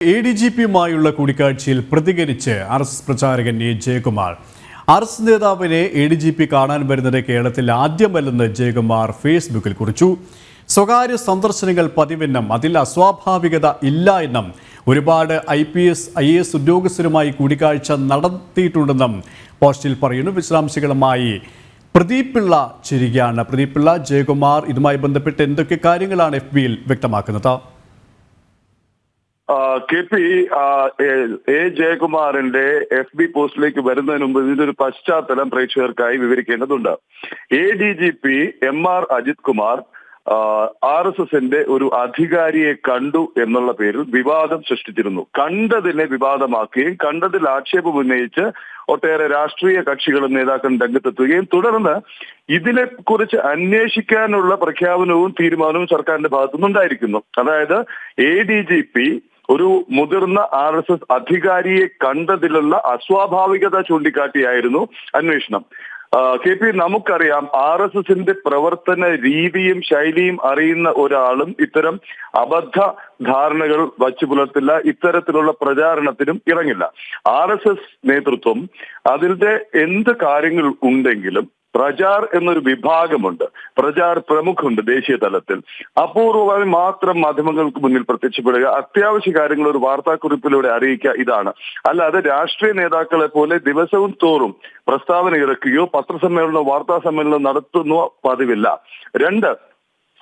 A D G പിയുമായുള്ള കൂടിക്കാഴ്ചയിൽ പ്രതികരിച്ച് ആർ എസ് പ്രചാരകൻ എ ജയകുമാർ. ആർ എസ് നേതാവിനെ എ ഡി ജി പി കാണാൻ വരുന്നത് കേരളത്തിൽ ആദ്യമല്ലെന്ന് ജയകുമാർ ഫേസ്ബുക്കിൽ കുറിച്ചു. സ്വകാര്യ സന്ദർശനങ്ങൾ പതിവെന്നും അതിൽ അസ്വാഭാവികത ഇല്ല എന്നും ഒരുപാട് I P S I A S ഉദ്യോഗസ്ഥരുമായി കൂടിക്കാഴ്ച നടത്തിയിട്ടുണ്ടെന്നും പോസ്റ്റിൽ പറയുന്നു. വിശദാംശങ്ങളുമായി പ്രദീപ് പിള്ള ചിരികയാണ് പ്രദീപ് പിള്ള ജയകുമാർ ഇതുമായി ബന്ധപ്പെട്ട് എന്തൊക്കെ കാര്യങ്ങളാണ് എഫ് ബിയിൽ വ്യക്തമാക്കുന്നത്? കെ പി എ- ജയകുമാറിന്റെ എഫ് ബി പോസ്റ്റിലേക്ക് വരുന്നതിന് മുമ്പ് ഇതിന്റെ ഒരു പശ്ചാത്തലം പ്രേക്ഷകർക്കായി വിവരിക്കേണ്ടതുണ്ട്. A D G P M R Ajith Kumar R S എസിന്റെ ഒരു അധികാരിയെ കണ്ടു എന്നുള്ള പേരിൽ വിവാദം സൃഷ്ടിച്ചിരുന്നു. കണ്ടതിനെ വിവാദമാക്കുകയും കണ്ടതിൽ ആക്ഷേപം ഉന്നയിച്ച് ഒട്ടേറെ രാഷ്ട്രീയ കക്ഷികളും നേതാക്കളും രംഗത്തെത്തുകയും തുടർന്ന് ഇതിനെ കുറിച്ച് അന്വേഷിക്കാനുള്ള പ്രഖ്യാപനവും തീരുമാനവും സർക്കാരിന്റെ ഭാഗത്തുനിന്നുണ്ടായിരിക്കുന്നു. അതായത് എ ഡി ജി പി ഒരു മുതിർന്ന ആർ എസ് എസ് അധികാരിയെ കണ്ടതിലുള്ള അസ്വാഭാവികത ചൂണ്ടിക്കാട്ടിയായിരുന്നു അന്വേഷണം. കെ പി നമുക്കറിയാം ആർ എസ് എസിന്റെ പ്രവർത്തന രീതിയും ശൈലിയും അറിയുന്ന ഒരാളും ഇത്തരം അബദ്ധ ധാരണകൾ വച്ചു പുലർത്തില്ല ഇത്തരത്തിലുള്ള പ്രചാരണത്തിനും ഇറങ്ങില്ല. ആർ എസ് എസ് നേതൃത്വം അതിന്റെ എന്ത് കാര്യങ്ങൾ ഉണ്ടെങ്കിലും പ്രചാർ എന്നൊരു വിഭാഗമുണ്ട്. പ്രചാർ പ്രമുഖുണ്ട് ദേശീയ തലത്തിൽ. അപൂർവമായി മാത്രം മാധ്യമങ്ങൾക്ക് മുന്നിൽ പ്രത്യക്ഷപ്പെടുക അത്യാവശ്യ കാര്യങ്ങൾ ഒരു വാർത്താക്കുറിപ്പിലൂടെ അറിയിക്കുക ഇതാണ്. അല്ലാതെ രാഷ്ട്രീയ നേതാക്കളെ പോലെ ദിവസവും തോറും പ്രസ്താവന ഇറക്കുകയോ പത്രസമ്മേളനമോ വാർത്താ സമ്മേളനം നടത്തുന്നോ പതിവില്ല. രണ്ട്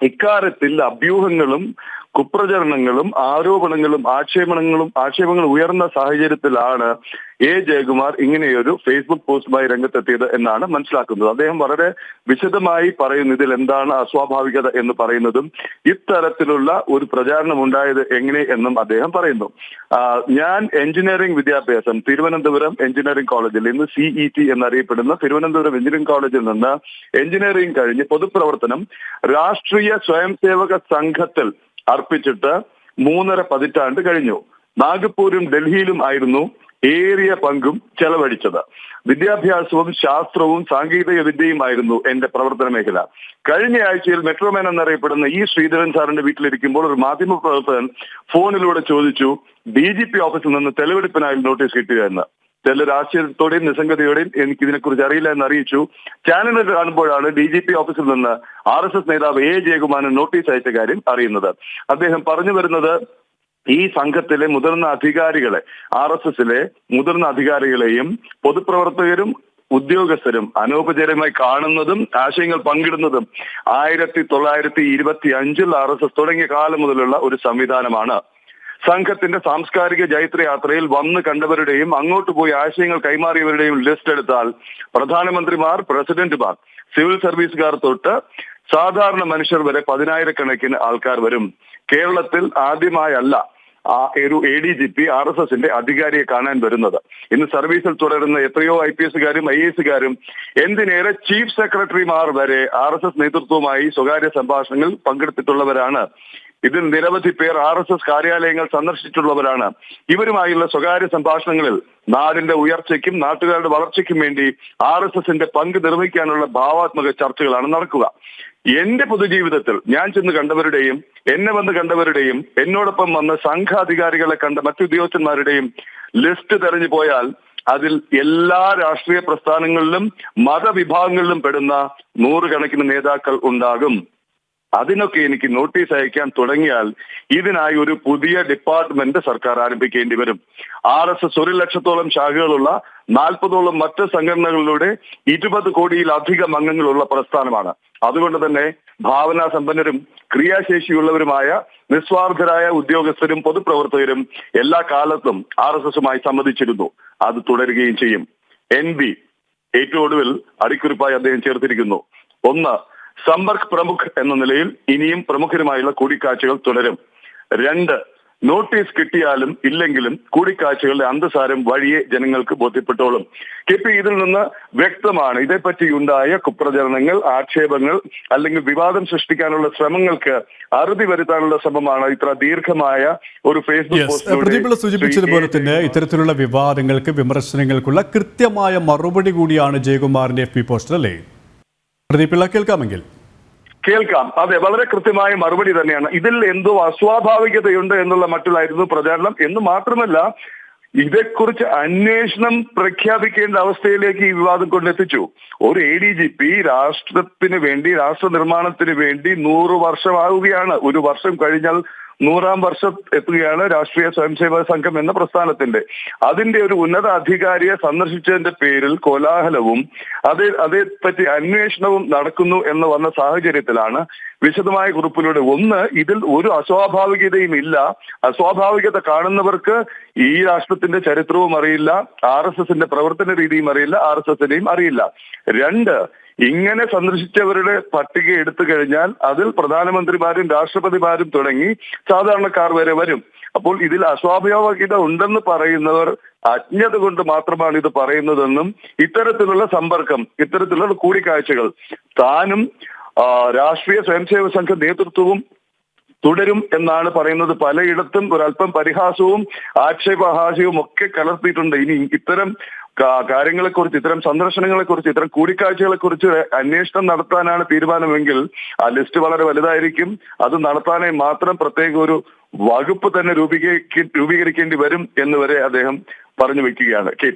ഇക്കാര്യത്തിൽ അഭ്യൂഹങ്ങളും കുപ്രചരണങ്ങളും ആരോപണങ്ങളും ആക്ഷേപണങ്ങളും ആക്ഷേപങ്ങൾ ഉയർന്ന സാഹചര്യത്തിലാണ് എ ജയകുമാർ ഇങ്ങനെയൊരു ഫേസ്ബുക്ക് പോസ്റ്റുമായി രംഗത്തെത്തിയത് എന്നാണ് മനസ്സിലാക്കുന്നത്. അദ്ദേഹം വളരെ വിശദമായി പറയുന്നു ഇതിൽ എന്താണ് അസ്വാഭാവികത എന്ന് പറയുന്നതും ഇത്തരത്തിലുള്ള ഒരു പ്രചാരണം ഉണ്ടായത് എങ്ങനെ എന്നും അദ്ദേഹം പറയുന്നു. ഞാൻ എഞ്ചിനീയറിംഗ് വിദ്യാഭ്യാസം തിരുവനന്തപുരം എഞ്ചിനീയറിംഗ് കോളേജിൽ ഇന്ന് സിഇ ടി എന്നറിയപ്പെടുന്ന തിരുവനന്തപുരം എഞ്ചിനീയറിംഗ് കോളേജിൽ നിന്ന് എഞ്ചിനീയറിംഗ് കഴിഞ്ഞ് പൊതുപ്രവർത്തനം രാഷ്ട്രീയ സ്വയംസേവക സംഘത്തിൽ അർപ്പിച്ചിട്ട് മൂന്നര പതിറ്റാണ്ട് കഴിഞ്ഞു. നാഗ്പൂരും ഡൽഹിയിലും ആയിരുന്നു ഏറിയ പങ്കും ചെലവഴിച്ചത്. വിദ്യാഭ്യാസവും ശാസ്ത്രവും സാങ്കേതിക വിദ്യയുമായിരുന്നു എന്റെ പ്രവർത്തന മേഖല. കഴിഞ്ഞ ആഴ്ചയിൽ മെട്രോമാൻ എന്നറിയപ്പെടുന്ന ഈ ശ്രീധരൻ സാറിന്റെ വീട്ടിലിരിക്കുമ്പോൾ ഒരു മാധ്യമ പ്രവർത്തകൻ ഫോണിലൂടെ ചോദിച്ചു ഡി ജി പി ഓഫീസിൽ നിന്ന് തെളിവെടുപ്പിനായി നോട്ടീസ് കിട്ടുക എന്ന്. ചിലർ ആശ്ചര്യത്തോടെയും നിസ്സംഗതയോടെയും എനിക്ക് ഇതിനെക്കുറിച്ച് അറിയില്ല എന്ന് അറിയിച്ചു. ചാനലിൽ കാണുമ്പോഴാണ് ഡി ജി പി ഓഫീസിൽ നിന്ന് ആർ എസ് എസ് നേതാവ് എ ജയകുമാരൻ നോട്ടീസ് അയച്ച കാര്യം അറിയുന്നത്. അദ്ദേഹം പറഞ്ഞു വരുന്നത് ഈ സംഘത്തിലെ മുതിർന്ന അധികാരികളെ ആർ എസ് എസിലെ മുതിർന്ന അധികാരികളെയും പൊതുപ്രവർത്തകരും ഉദ്യോഗസ്ഥരും അനൗപചാരികമായി കാണുന്നതും ആശയങ്ങൾ പങ്കിടുന്നതും ആയിരത്തി തൊള്ളായിരത്തി ഇരുപത്തി അഞ്ചിൽ ആർ എസ് എസ് തുടങ്ങിയ കാലം മുതലുള്ള ഒരു സംവിധാനമാണ്. സംഘത്തിന്റെ സാംസ്കാരിക ജൈത്രയാത്രയിൽ വന്ന് കണ്ടവരുടെയും അങ്ങോട്ട് പോയി ആശയങ്ങൾ കൈമാറിയവരുടെയും ലിസ്റ്റ് എടുത്താൽ പ്രധാനമന്ത്രിമാർ പ്രസിഡന്റുമാർ സിവിൽ സർവീസുകാർ തൊട്ട് സാധാരണ മനുഷ്യർ വരെ പതിനായിരക്കണക്കിന് ആൾക്കാർ വരും. കേരളത്തിൽ ആദ്യമായല്ല ആ ഒരു A D G P R S എസിന്റെ അധികാരിയെ കാണാൻ വരുന്നത്. ഇന്ന് സർവീസിൽ തുടരുന്ന എത്രയോ ഐ പി എസുകാരും ഐ എസുകാരും എന്തിനേറെ ചീഫ് സെക്രട്ടറിമാർ വരെ ആർ എസ് എസ് നേതൃത്വവുമായി സ്വകാര്യ സംഭാഷണങ്ങളിൽ പങ്കെടുത്തിട്ടുള്ളവരാണ്. ഇതിൽ നിരവധി പേർ ആർ എസ് എസ് കാര്യാലയങ്ങൾ സന്ദർശിച്ചിട്ടുള്ളവരാണ്. ഇവരുമായുള്ള സ്വകാര്യ സംഭാഷണങ്ങളിൽ നാടിന്റെ ഉയർച്ചയ്ക്കും നാട്ടുകാരുടെ വളർച്ചയ്ക്കും വേണ്ടി ആർ എസ് എസിന്റെ പങ്ക് നിർവഹിക്കാനുള്ള ഭാവാത്മക ചർച്ചകളാണ് നടക്കുക. എന്റെ പൊതുജീവിതത്തിൽ ഞാൻ ചെന്ന് കണ്ടവരുടെയും എന്നെ വന്ന് കണ്ടവരുടെയും എന്നോടൊപ്പം വന്ന സംഘാധികാരികളെ കണ്ട മറ്റു ഉദ്യോഗസ്ഥന്മാരുടെയും ലിസ്റ്റ് തെരഞ്ഞു പോയാൽ അതിൽ എല്ലാ രാഷ്ട്രീയ പ്രസ്ഥാനങ്ങളിലും മതവിഭാഗങ്ങളിലും പെടുന്ന നൂറുകണക്കിന് നേതാക്കൾ ഉണ്ടാകും. അതിനൊക്കെ എനിക്ക് നോട്ടീസ് അയക്കാൻ തുടങ്ങിയാൽ ഇതിനായി ഒരു പുതിയ ഡിപ്പാർട്ട്മെന്റ് സർക്കാർ ആരംഭിക്കേണ്ടി വരും. ആർ എസ് എസ് ഒരു ലക്ഷത്തോളം ശാഖകളുള്ള നാൽപ്പതോളം മറ്റ് സംഘടനകളിലൂടെ ഇരുപത് കോടിയിലധികം അംഗങ്ങളുള്ള പ്രസ്ഥാനമാണ്. അതുകൊണ്ട് തന്നെ ഭാവനാ സമ്പന്നരും ക്രിയാശേഷിയുള്ളവരുമായ നിസ്വാർത്ഥരായ ഉദ്യോഗസ്ഥരും പൊതുപ്രവർത്തകരും എല്ലാ കാലത്തും ആർ എസ് എസുമായി സംബന്ധിച്ചിരുന്നു അത് തുടരുകയും ചെയ്യും. എൻ ബി ഏറ്റവും ഒടുവിൽ അടിക്കുറിപ്പായി അദ്ദേഹം ചേർത്തിരിക്കുന്നു. ഒന്ന് സമ്പർക്ക് പ്രമുഖ് എന്ന നിലയിൽ ഇനിയും പ്രമുഖരുമായുള്ള കൂടിക്കാഴ്ചകൾ തുടരും. രണ്ട് നോട്ടീസ് കിട്ടിയാലും ഇല്ലെങ്കിലും കൂടിക്കാഴ്ചകളുടെ അന്തസാരം വഴിയെ ജനങ്ങൾക്ക് ബോധ്യപ്പെട്ടോളും. കെ പി ഇതിൽ നിന്ന് വ്യക്തമാണ്. ഇതേപ്പറ്റി ഉണ്ടായ കുപ്രചരണങ്ങൾ ആക്ഷേപങ്ങൾ അല്ലെങ്കിൽ വിവാദം സൃഷ്ടിക്കാനുള്ള ശ്രമങ്ങൾക്ക് അറുതി വരുത്താനുള്ള ശ്രമമാണ് ഇത്ര ദീർഘമായ ഒരു ഫേസ്ബുക്ക് സൂചിപ്പിച്ചതുപോലെ. തന്നെ ഇത്തരത്തിലുള്ള വിവാദങ്ങൾക്ക് വിമർശനങ്ങൾക്കുള്ള കൃത്യമായ മറുപടി കൂടിയാണ് ജയകുമാറിന്റെ എഫ് പി പോസ്റ്റർ അല്ലേ? പ്രദീപിള്ള കേൾക്കാമെങ്കിൽ. കേൾക്കാം. അതെ വളരെ കൃത്യമായ മറുപടി തന്നെയാണ്. ഇതിൽ എന്തോ അസ്വാഭാവികതയുണ്ട് എന്നുള്ള മട്ടിലായിരുന്നു പ്രചാരണം. എന്ന് മാത്രമല്ല ഇതേക്കുറിച്ച് അന്വേഷണം പ്രഖ്യാപിക്കേണ്ട അവസ്ഥയിലേക്ക് ഈ വിവാദം കൊണ്ടെത്തിച്ചു. ഒരു എ ഡി ജി പി രാഷ്ട്രത്തിന് വേണ്ടി രാഷ്ട്ര നിർമ്മാണത്തിന് വേണ്ടി നൂറ് വർഷമാവുകയാണ്. ഒരു വർഷം കഴിഞ്ഞാൽ നൂറാം വർഷം എത്തുകയാണ് രാഷ്ട്രീയ സ്വയംസേവക സംഘം എന്ന പ്രസ്ഥാനത്തിന്റെ. അതിന്റെ ഒരു ഉന്നതാധികാരിയെ സന്ദർശിച്ചതിന്റെ പേരിൽ കോലാഹലവും അത് അതേപ്പറ്റി അന്വേഷണവും നടക്കുന്നു എന്ന് വന്ന സാഹചര്യത്തിലാണ് വിശദമായ കുറിപ്പിലൂടെ. ഒന്ന് ഇതിൽ ഒരു അസ്വാഭാവികതയും ഇല്ല. അസ്വാഭാവികത കാണുന്നവർക്ക് ഈ രാഷ്ട്രത്തിന്റെ ചരിത്രവും അറിയില്ല. ആർ എസ് എസിന്റെ പ്രവർത്തന രീതിയും അറിയില്ല. ആർ എസ് എസിനെയും അറിയില്ല. രണ്ട് ഇങ്ങനെ സന്ദർശിച്ചവരുടെ പട്ടിക എടുത്തു കഴിഞ്ഞാൽ അതിൽ പ്രധാനമന്ത്രിമാരും രാഷ്ട്രപതിമാരും തുടങ്ങി സാധാരണക്കാർ വരെ വരും. അപ്പോൾ ഇതിൽ അസ്വാഭാവികത ഉണ്ടെന്ന് പറയുന്നവർ അജ്ഞത കൊണ്ട് മാത്രമാണ് ഇത് പറയുന്നതെന്നും ഇത്തരത്തിലുള്ള സമ്പർക്കം ഇത്തരത്തിലുള്ള കൂടിക്കാഴ്ചകൾ. താനും രാഷ്ട്രീയ സ്വയംസേവക സംഘ നേതൃത്വവും തുടരും എന്നാണ് പറയുന്നത്. പലയിടത്തും ഒരല്പം പരിഹാസവും ആക്ഷേപഹാസ്യവും ഒക്കെ കലർത്തിയിട്ടുണ്ട്. ഇനി ഇത്തരം കാര്യങ്ങളെക്കുറിച്ച് ഇത്തരം സന്ദർശനങ്ങളെക്കുറിച്ച് ഇത്തരം കൂടിക്കാഴ്ചകളെക്കുറിച്ച് അന്വേഷണം നടത്താനാണ് തീരുമാനമെങ്കിൽ ആ ലിസ്റ്റ് വളരെ വലുതായിരിക്കും. അത് നടത്താനായി മാത്രം പ്രത്യേക ഒരു വകുപ്പ് തന്നെ രൂപീകരിക്ക രൂപീകരിക്കേണ്ടി വരും എന്ന് വരെ അദ്ദേഹം പറഞ്ഞു വെക്കുകയാണ് കെ